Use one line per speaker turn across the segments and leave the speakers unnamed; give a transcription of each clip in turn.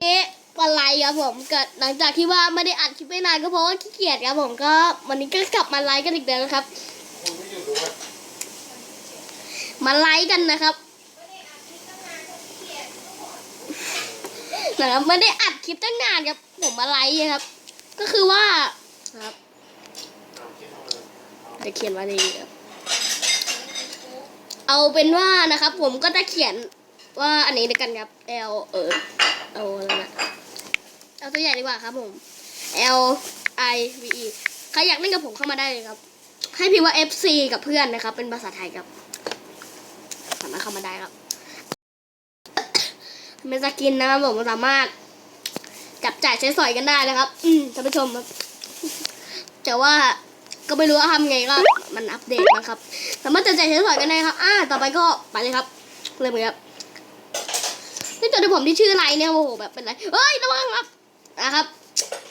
เอ๊ะวันไรครับผมเกิดหลังจากที่ว่าไม่ได้อัดคลิปไปนานก็เพราะว่าขี้เกียจครับผมก็วันนี้ก็กลับมาไลฟ์กันอีกแล้วนะครับ มาไลฟ์กันนะครับนะครับไม่ได้อัดคลิปตั้งนานครับผมมาไลฟ์ครับ ก็คือว่าครับจะเขียนว่าดีครับเอาเป็นว่านะครับ ผมก็จะเขียน ว่าอันนี้ด้วยกันครับ L เออเอาอะไรนะเอาตัวใหญ่ดีกว่าครับผม L I V E ใครอยากเล่นกับผมเข้ามาได้เลยครับ ให้พิมพ์ว่า F C กับเพื่อนนะครับ เป็นภาษาไทยครับ สามารถเข้ามาได้ครับเป็นสกินนะครับผมสามารถจับจ่ายใช้สอยกันได้นะครับ อืมท่านผู้ชมครับแต่ว่าก็ไม่รู้ว่าทำไงก็มันอัปเดตมาครับ สามารถจับจ่ายใช้สอยกันได้ครับ อ่า ต่อไปก็ไปเลยครับเริ่มเลยครับ นี่ตัวที่ผมที่ชื่ออะไรเนี่ยโอ้โหแบบเป็นไรเฮ้ยระวังครับนะครับ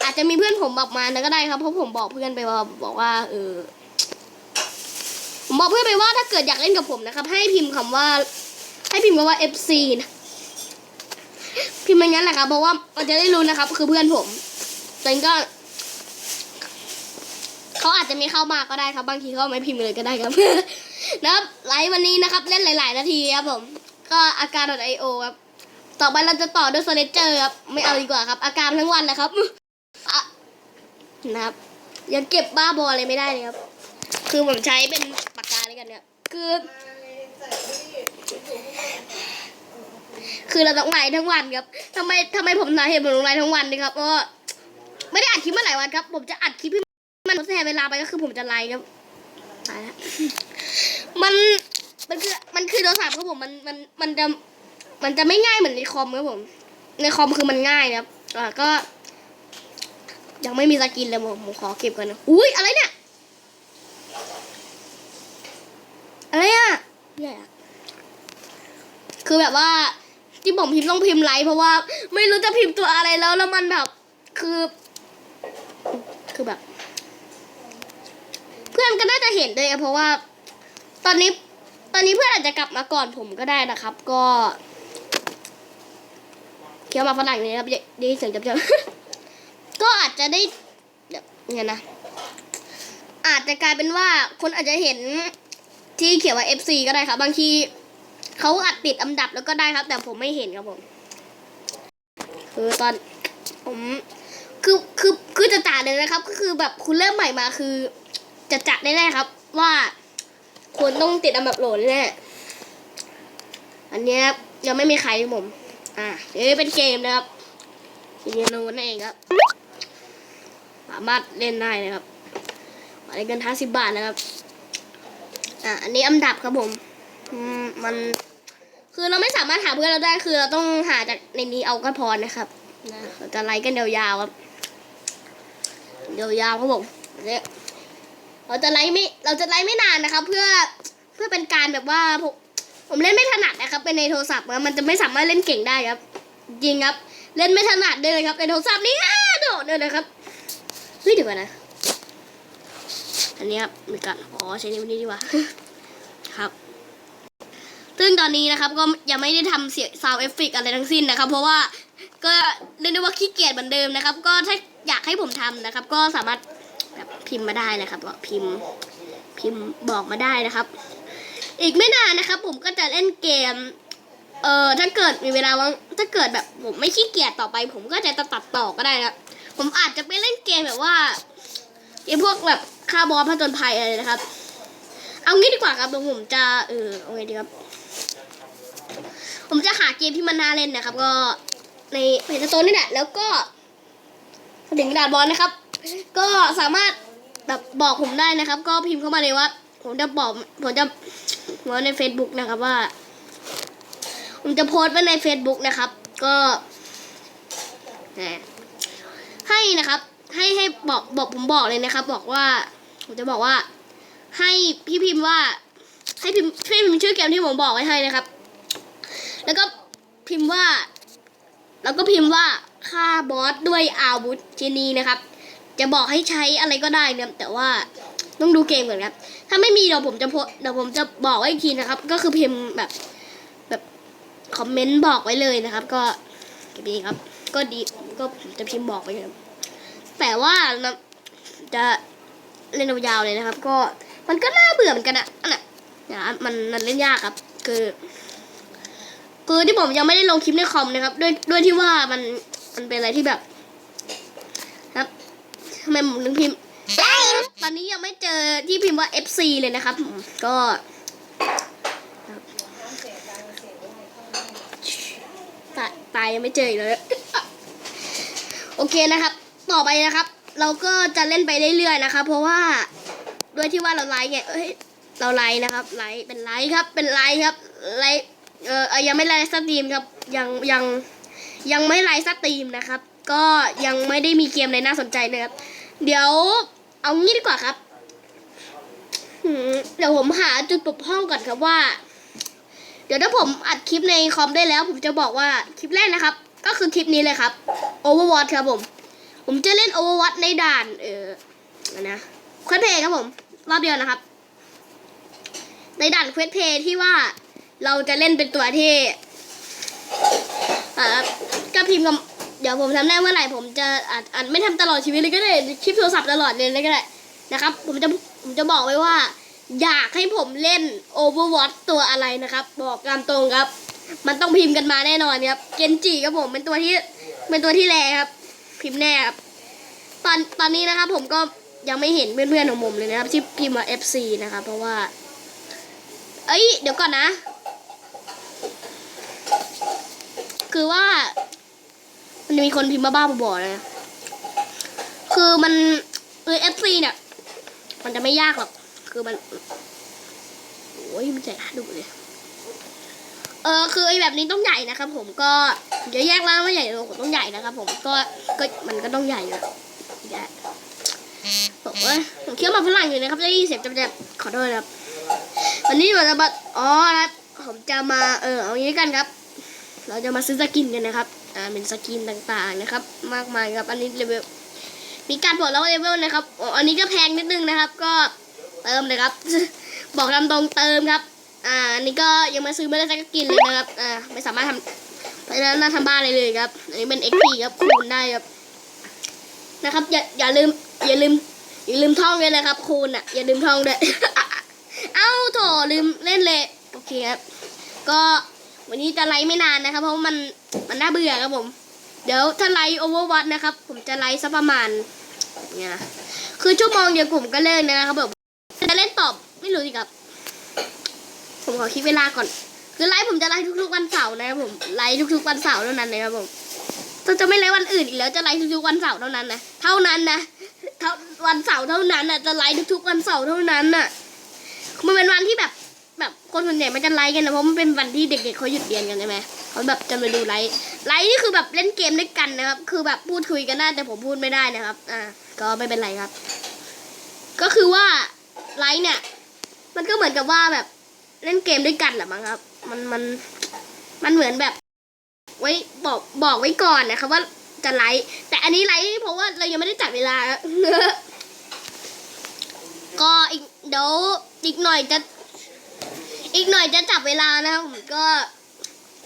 อาจจะมีเพื่อนผมบอกมานะก็ได้ครับเพราะผมบอกเพื่อนไปว่าบอกว่าเออผมบอกเพื่อนไปว่าถ้าเกิดอยากเล่นกับผมนะครับ ให้พิมพ์คำว่า ให้พิมพ์คำว่า FC นะพิมพ์อย่างนั้นแหละครับเพราะว่ามันจะได้รู้นะครับ คือเพื่อนผมแต่ก็เขาอาจจะไม่เข้ามาก็ได้ครับ บางทีเขาไม่พิมพ์เลยก็ได้ครับนะครับไลฟ์วันนี้นะครับ เล่นหลาย ๆ นาทีครับผม ก็อาการ .io ครับ ต่อไปเราจะต่อด้วย s ซเลเจอร์ครับ ไม่เอาดีกว่าครับ อาการทั้งวันนะครับอะนะครับ ยังเก็บบ้าบออะไรไม่ได้เลยครับ คือผมใช้เป็นปากกาเลยกันเนี่ยคือ คือเราต้องไลทั้งวันครับทำไมทำไมผมนาเห็นผมลงไลทั้งวันนี่ครับเพราะไม่ได้อัดคลิปมาหลายวันครับ ผมจะอัดคลิปให้มันทดแทนเวลาไปก็คือผมจะไลครับตายแล้วมันมันคือมันคือโทรศัพท์ครับผมมันมันมันจะ มันจะไม่ง่ายเหมือนในคอมครับผม ในคอมคือมันง่ายนะครับอ่าก็ ยังไม่มีสกินเลยผมผมขอเก็บก่อนนะอุ้ยอะไรเนี่ยอะไรอะเนี่ยคือแบบว่าที่ผมพิมพ์ต้องพิมพ์ไลค์เพราะว่า ไม่รู้จะพิมพ์ตัวอะไรแล้วแล้วมันแบบคือ คือแบบ เพื่อนก็น่าจะเห็นด้วยเพราะว่า ตอนนี้ ตอนนี้เพื่อนอาจจะกลับมาก่อนผมก็ได้นะครับ ก็ เคี้ยวมาฝรั่งอย่างนี้ครับได้เสียงจับจับก็อาจจะได้แบบไงนะอาจจะกลายเป็นว่าคนอาจจะเห็นที่เขียนว่า FC ก็ได้ครับ บางทีเขาอัดติดอันดับแล้วก็ได้ครับ แต่ผมไม่เห็นครับผมคือตอนผมคือคือคือจะจ่าเลยนะครับ ก็คือแบบคุณเริ่มใหม่มาคือจะจัดได้แน่ๆครับ ว่าคุณต้องติดอันดับโหลแน่อันนี้ยังไม่มีใครผม อ่าเดี๋ยวนี้เป็นเกมนะครับเรียนูนั่นเองครับ สามารถเล่นได้นะครับหมายเงินห้าสิบบาทนะครับ อ่าอันนี้อันดับครับผม มัน คือเราไม่สามารถหาเพื่อนเราได้ คือเราต้องหาจากในนี้เอาก็พอนะครับนะเราจะไลค์กันยาวๆครับยาวๆครับผมเนี่ยเราจะไลค์ไม่ เราจะไลค์ไม่นานนะครับ เพื่อ เพื่อเป็นการแบบว่า ผมเล่นไม่ถนัดนะครับเป็นในโทรศัพท์นะมันจะไม่สามารถเล่นเก่งได้ครับ จริงครับ เล่นไม่ถนัดเลยครับในโทรศัพท์นี่อ้าโดดเลยนะครับเฮ้ยเดี๋ยวก่อนนะ อันนี้ครับมีกันอ๋อใช้นิ้วนี้ดีกว่าครับซึ่งตอนนี้นะครับก็ยังไม่ได้ทำเสียงซาวเอฟเฟกอะไรทั้งสิ้นนะครับ เพราะว่าก็เรียกได้ว่าขี้เกียจเหมือนเดิมนะครับ ก็ถ้าอยากให้ผมทำนะครับ ก็สามารถแบบพิมพ์มาได้นะครับพิมพ์พิมพ์บอกมาได้นะครับ อีกไม่นานนะครับ ผมก็จะเล่นเกม เอ่อถ้าเกิดมีเวลาว่างถ้าเกิดแบบผมไม่ขี้เกียจต่อไป ผมก็จะตัดต่อก็ได้นะผมอาจจะไปเล่นเกมแบบว่าไอ้พวกแบบคาร์บอนผจญภัยอะไรนะครับ เอางี้ดีกว่าครับเดี๋ยวผมจะเออเอาไงดีครับ ผมจะหาเกมที่มันน่าเล่นนะครับ ก็ในเพจโตนนี่แหละแล้วก็ถึงกระดาษบอลนะครับ ก็สามารถแบบบอกผมได้นะครับ ก็พิมพ์เข้ามาเลยว่า ผมจะบอกผมจะไว้ใน Facebook นะครับว่า ผมจะโพสต์ไว้ใน Facebook นะครับ ก็ให้นะครับ ให้ให้บอกบอกผมบอกเลยนะครับ บอกว่า ผมจะบอกว่า ให้พี่พิมพ์ว่า ให้พิมพ์ช่วยพิมพ์ชื่อเกมที่ผมบอกไว้ให้นะครับ แล้วก็พิมพ์ว่า แล้วก็พิมพ์ว่าฆ่าบอสด้วยอาวุธชนีนะครับ จะบอกให้ใช้อะไรก็ได้นะครับแต่ว่า ต้องดูเกมก่อนครับ ถ้าไม่มีเดี๋ยวผมจะโพสเดี๋ยวผมจะบอกไว้อีกทีนะครับ ก็คือพิมพ์แบบแบบคอมเมนต์บอกไว้เลยนะครับ ก็เกมนี้ครับ ก็ดีก็ผมจะพิมพ์บอกไปครับแต่ว่านะจะเล่นยาวๆเลยนะครับ ก็มันก็น่าเบื่อเหมือนกันอะอันน่ะนะมันมันเล่นยากครับ คือคือที่ผมยังไม่ได้ลงคลิปในคอมนะครับ ด้วยด้วยที่ว่ามันมันเป็นอะไรที่แบบ ครับทำไมผมถึงพิมพ์ ตอนนี้ยังไม่เจอที่พิมพ์ว่า FC เลยนะครับ ก็ตายตายยังไม่เจออีกเลยโอเคนะครับ ต่อไปนะครับ เราก็จะเล่นไปเรื่อยๆนะครับ เพราะว่าด้วยที่ว่าเราไลฟ์ไงเอ้ยเราไลฟ์นะครับไลฟ์เป็นไลฟ์ครับ เป็นไลฟ์ครับไลฟ์เออเอ่อยังไม่ไลฟ์สตรีมครับยังยังยังไม่ไลฟ์สตรีมนะครับ ก็ยังไม่ได้มีเกมอะไรน่าสนใจนะครับ เดี๋ยว เอางี้ดีกว่าครับเดี๋ยวผมหาจุดปกห้องก่อนครับว่า เดี๋ยวถ้าผมอัดคลิปในคอมได้แล้ว ผมจะบอกว่าคลิปแรกนะครับ ก็คือคลิปนี้เลยครับ Overwatch ครับผม ผมจะเล่น Overwatch ในด่าน เออนะเควสเพย์ครับผม รอบเดียวนะครับ ในด่านเควสเพย์ที่ว่าเราจะเล่นเป็นตัวที่อ่าก็พิมพ์กับ เดี๋ยวผมทำได้เมื่อไหร่ผมจะอาจอาจไม่ทำตลอดชีวิตเลยก็ได้คลิปโทรศัพท์ตลอดเลยก็ได้นะครับ ผมจะผมจะบอกไว้ว่า อยากให้ผมเล่น Overwatch ตัวอะไรนะครับ บอกตามตรงครับ มันต้องพิมพ์กันมาแน่นอนครับเกนจิครับผมเป็นตัวที่เป็นตัวที่แรครับ พิมพ์แน่ครับตอนตอนนี้นะครับ ผมก็ยังไม่เห็นเพื่อนๆของผมเลยนะครับที่พิมพ์ว่า FC นะครับ เพราะว่า เอ้ยเดี๋ยวก่อนนะ คือว่า มันมีคนพิมพ์บ้าๆบอๆเลยนะ คือมันคือ FC เนี่ย มันจะไม่ยากหรอก คือมัน โอ้ยมันใจดูเลย เออคือไอ้แบบนี้ต้องใหญ่นะครับผมก็เดี๋ยวแยกล่างว่าใหญ่ลงต้องใหญ่นะครับผมก็ก็มันก็ต้องใหญ่อยู่ใหญ่ผมว่าผมเคี้ยวมาฝรั่งอยู่นะครับได้ยินเสียงจำๆขอโทษนะครับ วันนี้เราจะมาอ๋อครับผมจะมาเออเอางี้กันครับ เราจะมาซื้อสกินกันนะครับ อ่าเป็นสกินต่างๆนะครับ มากมายครับ อันนี้เลเวลมีการปลดล็อกเลเวลนะครับอ๋ออันนี้ก็แพงนิดนึงนะครับ ก็เติมเลยครับ บอกตามตรงเติมครับ อ่าอันนี้ก็ยังมาซื้อไม่ได้สักกินเลยนะครับอ่าไม่สามารถทำไม่ได้น่าทำบ้านเลยเลยครับอันนี้เป็น XP ครับคูณได้ครับนะครับ อย่าอย่าลืมอย่าลืมอย่าลืมท่องด้วยนะครับ คูณอะอย่าลืมท่องด้วยเอ้าโถลืมเล่นเลยโอเคครับก็ วันนี้จะไลฟ์ไม่นานนะครับ เพราะว่ามันมันน่าเบื่อครับผม เดี๋ยวถ้าไลฟ์โอเวอร์วัตนะครับ ผมจะไลฟ์สักประมาณเนี่ยคือชั่วโมงเดียวผมก็เลิกนะครับผมจะเล่นตอบไม่รู้สิครับ ผมขอคิดเวลาก่อน คือไลฟ์ผมจะไลฟ์ทุกๆวันเสาร์นะครับผมไลฟ์ทุกๆวันเสาร์เท่านั้นนะครับผมจะจะไม่ไลฟ์วันอื่นอีกแล้วจะไลฟ์ทุกๆวันเสาร์เท่านั้นนะเท่านั้นนะเท่าวันเสาร์เท่านั้นน่ะจะไลฟ์ทุกๆวันเสาร์เท่านั้นน่ะมันเป็นวันที่แบบ คนส่วนใหญ่มันจะไลฟ์กันนะเพราะมันเป็นวันที่เด็กๆเขาหยุดเรียนกันใช่ไหมเขาแบบจะมาดูไลฟ์ไลฟ์นี่คือแบบเล่นเกมด้วยกันนะครับ คือแบบพูดคุยกันได้แต่ผมพูดไม่ได้นะครับ อ่า ก็ไม่เป็นไรครับ ก็คือว่าไลฟ์เนี่ย มันก็เหมือนกับว่าแบบเล่นเกมด้วยกันแหละมั้งครับ มันมันมันเหมือนแบบ ไว้บอกบอกไว้ก่อนนะครับว่าจะไลฟ์แต่อันนี้ไลฟ์เพราะว่าเรายังไม่ได้จัดเวลาก็อีกเดี๋ยวอีกหน่อยจะ อีกหน่อยจะจับเวลานะครับผมก็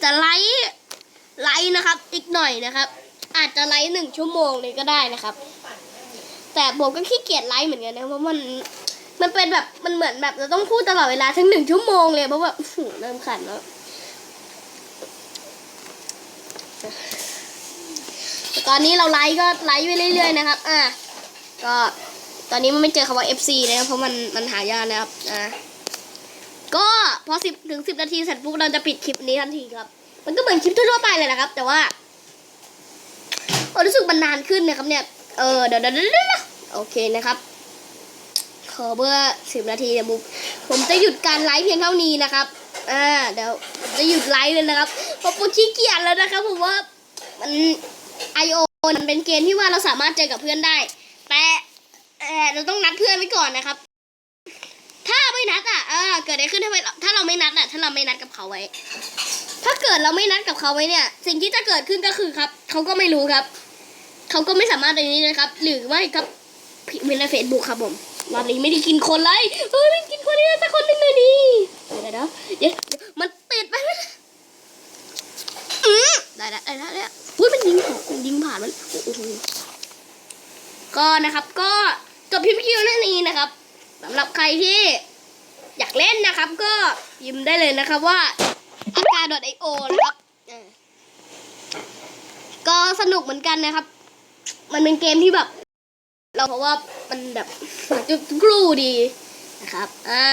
จะไลฟ์ไลฟ์นะครับ อีกหน่อยนะครับ อาจจะไลฟ์หนึ่งชั่วโมงเลยก็ได้นะครับ แต่ผมก็ขี้เกียจไลฟ์เหมือนกันนะเพราะมันมันเป็นแบบมันเหมือนแบบเราต้องพูดตลอดเวลาทั้งหนึ่งชั่วโมงเลยเพราะว่าอื้อหือเริ่มขันแล้วตอนนี้เราไลฟ์ก็ไลฟ์ไปเรื่อยๆนะครับ อะก็ตอนนี้มันไม่เจอคำว่า FC นะครับเพราะมันมันหายากนะครับ อะ ก็พอสิบถึงสิบนาทีเสร็จปุ๊บเราจะปิดคลิปนี้ทันทีครับ มันก็เหมือนคลิปทั่วไปเลยนะครับ แต่ว่ารู้สึกมันนานขึ้นนะครับเนี่ย เออเดี๋ยวเดี๋ยวโอเคนะครับ ขอเบอร์สิบนาทีเนี่ยผมผมจะหยุดการไลฟ์เพียงเท่านี้นะครับ อ่าเดี๋ยวจะหยุดไลฟ์เลยนะครับเพราะผมขี้เกียจแล้วนะครับผมว่ามันไอโอมันเป็นเกมที่ว่าเราสามารถเจอกับเพื่อนได้ แต่เราต้องนัดเพื่อนไว้ก่อนนะครับ ดอะเออเกิดอะไรขึ้นถ้าไม่ถ้าเราไม่นัดอะ ถ้าเราไม่นัดกับเขาไว้ ถ้าเกิดเราไม่นัดกับเขาไว้เนี่ย สิ่งที่จะเกิดขึ้นก็คือครับเขาก็ไม่รู้ครับเขาก็ไม่สามารถในนี้นะครับ หรือไม่ครับพิมพ์ในเฟซบุ๊กครับผมวันนี้ไม่ได้กินคนเลยเฮ้ยไม่กินคนนี้สักคนหนึ่งเลยดิเดี๋ยวเดี๋ยวเดี๋ยวเยวมันติดไปไม่ได้อืมได้แล้วได้แล้วได้แล้วอุ้ยมันยิงผ่านมันยิงผ่านมันโอ้โหก็นะครับ ก็จบพิมพ์คิวนั่นเองนะครับสำหรับใครที่ อยากเล่นนะครับ ก็พิมพ์ได้เลยนะครับว่าอากาศ .io นะครับก็สนุกเหมือนกันนะครับ มันเป็นเกมที่แบบ เราเพราะว่ามันแบบจุดกรูดีนะครับ อ่า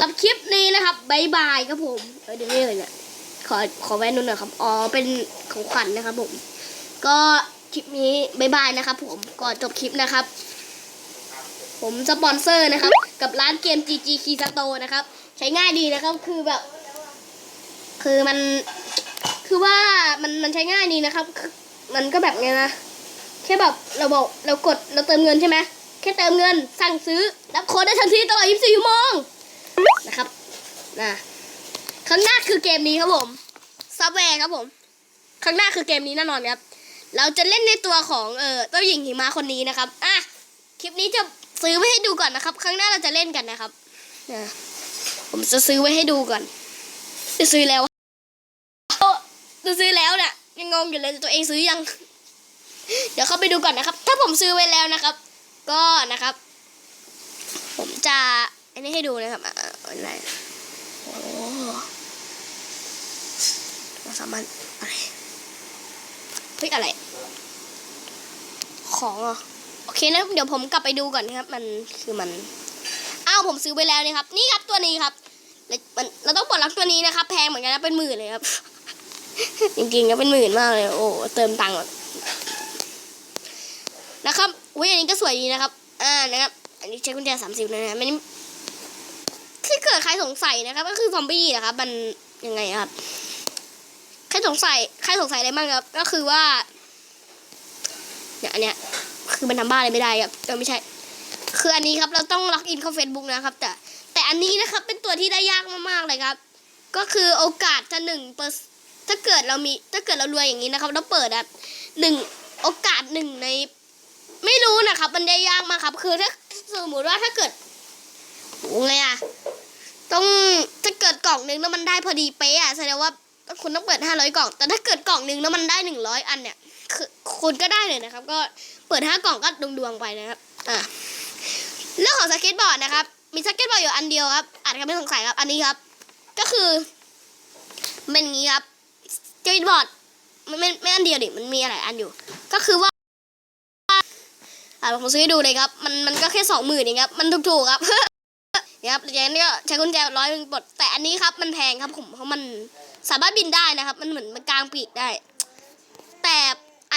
รับคลิปนี้นะครับบายบายครับผมเดี๋ยวนี้เลยเนี่ยขอขอแว่นนู่นหน่อยครับ อ๋อ เป็นของขวัญนะครับผม ก็คลิปนี้บายบายนะครับผมก่อนจบคลิปนะครับ ผมสปอนเซอร์นะครับ กับร้านเกม GG Key Store นะครับ ใช้ง่ายดีนะครับคือแบบ คือมันคือว่ามันมันใช้ง่ายดีนะครับ มันก็แบบไงนะแค่แบบเราบอกเรากดเราเติมเงินใช่ไหมแค่เติมเงินสั่งซื้อรับโค้ดได้ทันทีตลอด 24 ชั่วโมงนะครับนะข้างหน้าคือเกมนี้ครับผมซับแวร์ครับผมข้างหน้าคือเกมนี้แน่นอนครับ เราจะเล่นในตัวของเออเจ้าหญิงหิมะคนนี้นะครับอะคลิปนี้จะ ซื้อไว้ให้ดูก่อนนะครับข้งหน้าเราจะเล่นกันนะครับนะผมจะซื้อไว้ให้ดูก่อน จะซื้อแล้วจะซื้อแล้วเนี่ยยังงงอยู่เลยตัวเองซื้อยัง เดี๋ยวเข้าไปดูก่อนนะครับ ถ้าผมซื้อไว้แล้วนะครับ ก็นะครับ ผมจะอันนี้ให้ดูนะครับอะไรโอ้เราสามารถอะไรเฮ้ยอะไร ของอะ เคนะเดี๋ยวผมกลับไปดูก่อนนะครับ มันคือมันอ้าวผมซื้อไปแล้วนี่ครับ นี่ครับตัวนี้ครับแล้วมันเราต้องปลดล็อกตัวนี้นะครับ แพงเหมือนกันนะเป็นหมื่นเลยครับ จริงๆก็เป็นหมื่นมากเลย โอ้เติมตังค์นนะครับอุ้ยอันนี้ก็สวยดีนะครับ อ่านะครับ อันนี้ใช้กุญแจสามสิบนะฮะมันที่เกิดใครสงสัยนะครับ ก็คือซอมบี้นะครับ มันยังไงครับใครสงสัยใครสงสัยอะไรบ้างครับ ก็คือว่าเนี่ยอันเนี้ย คือมันทำบ้าอะไรไม่ได้ครับเออไม่ใช่ คืออันนี้ครับเราต้องล็อกอินเข้า Facebook นะครับ แต่แต่อันนี้นะครับเป็นตัวที่ได้ยากมากๆเลยครับ ก็คือโอกาสจะหนึ่งเปอร์ถ้าเกิดเรามีถ้าเกิดเรารวยอย่างนี้นะครับเราเปิดอะหนึ่งโอกาสหนึ่งใน ไม่รู้นะครับ มันได้ยากมากครับ คือถ้าสมมติว่าถ้าเกิดโอ้ไงอะต้องถ้าเกิดกล่องหนึงแล้วมันได้พอดีเป๊ะอะแสดงว่าคุณต้องเปิดห้าร้อยกล่อง แต่ถ้าเกิดกล่องหนึงแล้วมันได้หนึ่งร้อยอันเนี่ย คุณก็ได้เลยนะครับ ก็เปิดห้ากล่องก็ดวงๆไปนะครับอะเรื่องของสเก็ตบอร์ดนะครับ มีสเก็ตบอร์ดอยู่อันเดียวครับอาจจะไม่สงสัยครับ อันนี้ครับ ก็คือเป็นอย่างนี้ครับสเก็ตบอร์ดมันไม่ไม่อันเดียวดิมันมีอะไรอันอยู่ ก็คือว่าอ่าผมซื้อให้ดูเลยครับ มันมันก็แค่สองหมื่นเองครับ มันถูกๆครับนี่ยครับอย่างนี้ก็ใช้กุญแจร้อยหนึ่งปลดแต่อันนี้ครับมันแพงครับผมเพราะมันสามารถบินได้นะครับ มันเหมือนมันกลางปีกได้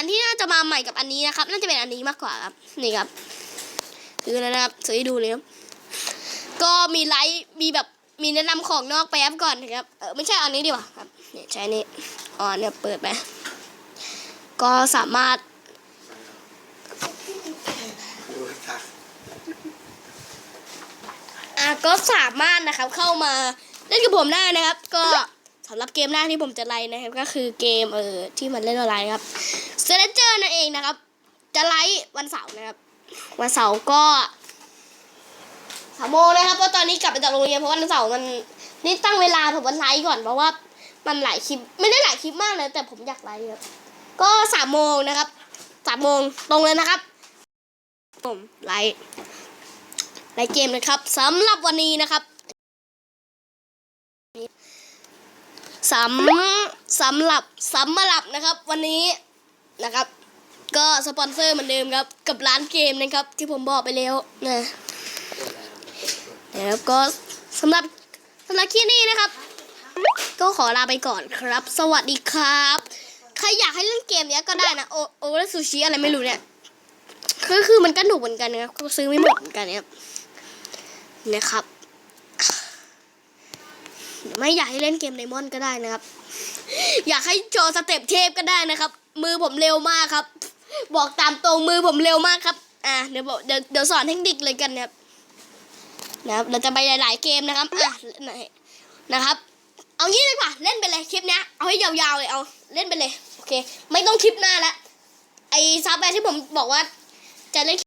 อันที่น่าจะมาใหม่กับอันนี้นะครับ น่าจะเป็นอันนี้มากกว่าครับ นี่ครับซื้อแล้วนะครับซื้อให้ดูเลยครับก็มีไลฟ์มีแบบมีแนะนำของนอกแป๊บก่อนนะครับเออไม่ใช่อันนี้ดีกว่าครับเนี่ยใช้นี่อ๋อเนี่ยเปิดไปก็สามารถอะก็สามารถนะครับเข้ามาเล่นกับผมได้นะครับ ก็ สำหรับเกมแรกที่ผมจะไลน์นะครับ ก็คือเกมเออที่มันเล่นออนไลน์ครับเซเลเจอร์นั่นเองนะครับ จะไลฟ์วันเสาร์นะครับ วันเสาร์ก็สามโมงนะครับเพราะตอนนี้กลับไปจากโรงเรียนเพราะวันเสาร์มันนี่ตั้งเวลาผมวันไลฟ์ก่อนเพราะว่ามันหลายคลิปไม่ได้หลายคลิปมากเลย แต่ผมอยากไลฟ์ครับก็สามโมงนะครับสามโมงตรงเลยนะครับ ผมไลฟ์ในเกมนะครับสำหรับวันนี้นะครับ สำสำหรับสำหรับนะครับ วันนี้นะครับ ก็สปอนเซอร์เหมือนเดิมครับ กับร้านเกมนะครับ ที่ผมบอกไปแล้วนะแล้วก็สำหรับสำหรับคลิปนี้นะครับ ก็ขอลาไปก่อนครับ สวัสดีครับ ใครอยากให้เล่นเกมเนี้ยก็ได้นะโอโอและซูชิอะไรไม่รู้เนี่ยคือคือมันก็หนุกเหมือนกันนะครับก็ซื้อไม่หมดเหมือนกันนะครับนะครับ ไม่อยากให้เล่นเกมไดมอนก็ได้นะครับ อยากให้โชว์สเต็ปเทพก็ได้นะครับ มือผมเร็วมากครับ บอกตามตรงมือผมเร็วมากครับ อะเดี๋ยวเดี๋ยวเดี๋ยวสอนเทคนิคเลยกันนะครับนะครับ เราจะไปหลาย ๆ เกมนะครับอะไหนนะครับ เอางี้ดีกว่าเล่นไปเลยคลิปเนี้ยเอาให้ยาวๆเลยเอาเล่นไปเลยโอเค ไม่ต้องคลิปหน้าละไอซับแวร์ที่ผมบอกว่าจะเล่น